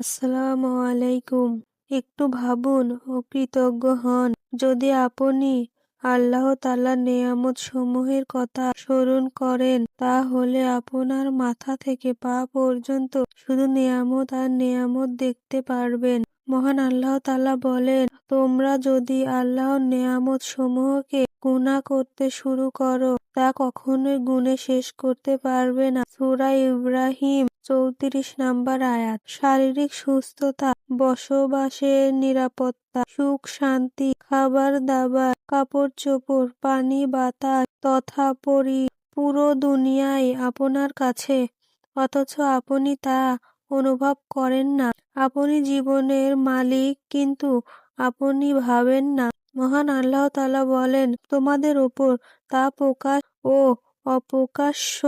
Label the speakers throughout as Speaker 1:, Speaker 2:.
Speaker 1: আসসালামু আলাইকুম। একটু ভাবুন ও কৃতজ্ঞ হন। যদি আপনি আল্লাহ তালার নেয়ামত সমূহের কথা স্মরণ করেন, তাহলে আপনার মাথা থেকে পা পর্যন্ত শুধু নেয়ামত আর নেয়ামত দেখতে পারবেন। মহান আল্লাহ তালা বলেন, তোমরা যদি আল্লাহর নেয়ামত সমূহকে গুণা করতে শুরু করো, তা কখনোই গুণে শেষ করতে পারবে না। সুরা ইব্রাহিম চৌত্রিশ নাম্বার আয়াত। শারীরিক সুস্থতা বসবাসের নিরাপত্তা, সুখ শান্তি খাবার দাবার কাপড় চোপড় পানি, বাতাস তথা পরি, পুরো দুনিয়ায় আপনার কাছে, অথচ আপনি তা অনুভব করেন না। আপনি জীবনের মালিক, কিন্তু আপনি ভাবেন না। মহান আল্লাহ তালা বলেন, তোমাদের ওপর তা প্রকাশ ও অপ্রকাশ্য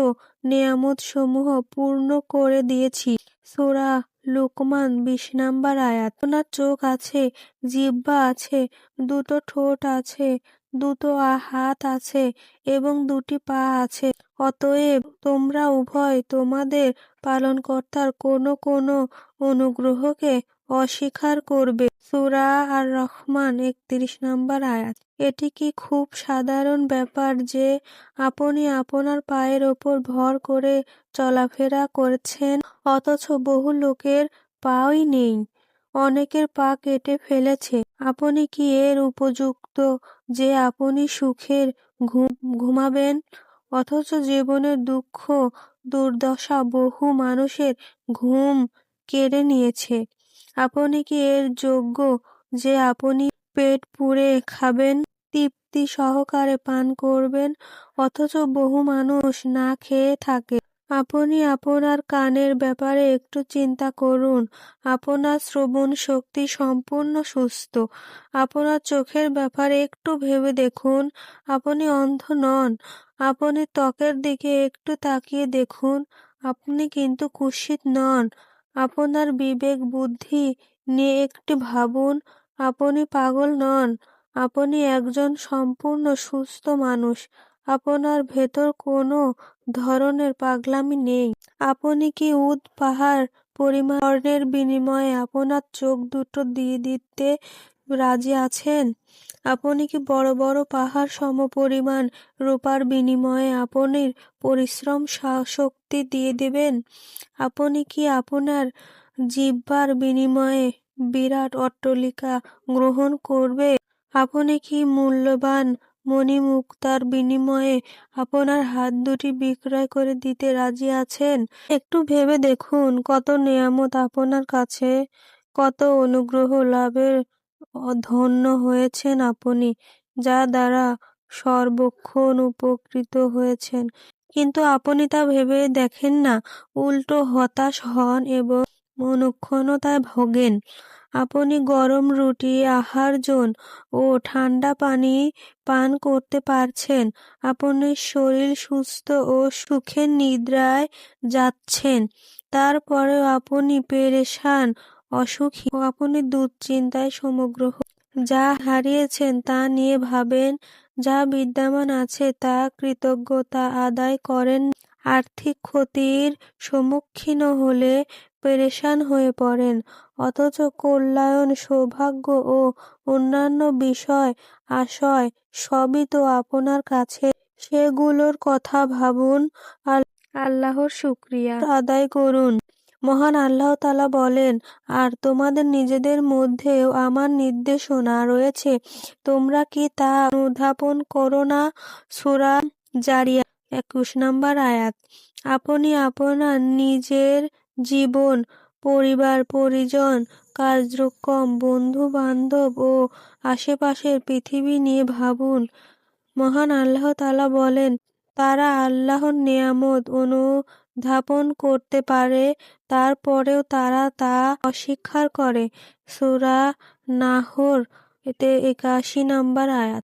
Speaker 1: নিয়ামত সমূহ পূর্ণ করে দিয়েছি। সোরা লুকমান বিশ নাম্বার আয়াত। আপনার চোখ আছে জিব্বা আছে, দুটো ঠোঁট আছে দুটো হাত আছে এবং দুটি পা আছে। অতএব তোমরা উভয় তোমাদের পালনকর্তার কোনো কোনো অনুগ্রহকে অস্বীকার করবে। সুরা আর রহমান একত্রিশ নম্বর আয়াত। এটি কি খুব সাধারণ ব্যাপার যে আপনি আপনার পায়ের ওপর ভর করে চলাফেরা করছেন? অথচ বহু লোকের পাই নেই। অনেকের পা কেটে ফেলেছে। আপনি কি এর উপযুক্ত যে আপনি সুখের ঘুম, ঘুমাবেন? অথচ জীবনের দুঃখ, দুর্দশা বহু মানুষের ঘুম কেড়ে নিয়েছে। আপনি কি এর যোগ্য যে আপনি পেট পুড়ে খাবেন, তৃপ্তি সহকারে পান করবেন? অথচ বহু মানুষ না খেয়ে থাকে। আপনি আপনার কানের ব্যাপারে একটু চিন্তা করুন। আপনার শ্রবণ শক্তি সম্পূর্ণ সুস্থ। আপনার চোখের ব্যাপারে একটু ভেবে দেখুন। আপনি অন্ধ নন। আপনি ত্বকের দিকে একটু তাকিয়ে দেখুন। আপনি কিন্তু কুৎসিত নন। আপনার বিবেক বুদ্ধি নিয়ে একটু ভাবুন। আপনি পাগল নন। আপনি একজন সম্পূর্ণ সুস্থ মানুষ। আপনার ভেতর কোনো ধরনের পাগলামি নেই। আপনি কি উদ পাহাড় পরিমাণের বিনিময়ে আপনার চোখ দুটো দিয়ে দিতে রাজি আছেন? আপনি কি বড় বড় পাহাড় সম পরিমাণ রূপার বিনিময়ে আপনির পরিশ্রম শক্তি দিয়ে দেবেন? আপনি কি আপনার জিহ্বার বিনিময়ে বিরাট অট্টলিকা গ্রহণ করবে? আপনি কি মূল্যবান মণিমুক্তার বিনিময়ে আপনার হাত দুটি বিক্রয় করে দিতে রাজি আছেন? একটু ভেবে দেখুন, কত নিয়ামত আপনার কাছে, কত অনুগ্রহ লাভের ধন্য হয়েছেন আপনি, যা দ্বারা সর্বক্ষণ উপকৃত হয়েছেন। কিন্তু আপনি তা ভেবে দেখেন না, উল্টো হতাশ হন এবং অনুক্ষণতায় ভোগেন। আপনি গরম রুটি আহারজন ও ঠান্ডা পানি পান করতে পারছেন। আপনি শরীর সুস্থ ও সুখের নিদ্রায় যাচ্ছেন। তারপরেও আপনি পেরেশান, অসুখী ও আপনি দুশ্চিন্তায় সমগ্র যা হারিয়েছেন তা নিয়ে ভাবেন, যা বিদ্যমান আছে তা কৃতজ্ঞতা আদায় করেন। আর্থিক ক্ষতির সম্মুখীন হলে পেরেশান হয়ে পড়েন। অথচ কল্যাণ, সৌভাগ্য ও অন্যান্য বিষয়, আশয় সবই তো আপনার কাছে। সেগুলোর কথা ভাবুন। আল্লাহর শুক্রিয়া আদায় করুন। মহান আল্লাহ তালা বলেন, আর তোমাদের নিজেদের মধ্যেও আমার নির্দেশনা রয়েছে। তোমরা কি তা অনুধাবন করো না? সুরা জারিয়া একুশ নম্বর আয়াত। আপনি আপনার নিজের জীবন, পরিবার, পরিজন কার্যক্রম বন্ধু বান্ধব ও আশেপাশের পৃথিবী নিয়ে ভাবুন। মহান আল্লাহ তালা বলেন, তারা আল্লাহর নিয়ামত অনুধাবন করতে পারে, তারপরেও তারা তা অস্বীকার করে। সুরা নাহর, এতে একাশি নাম্বার আয়াত।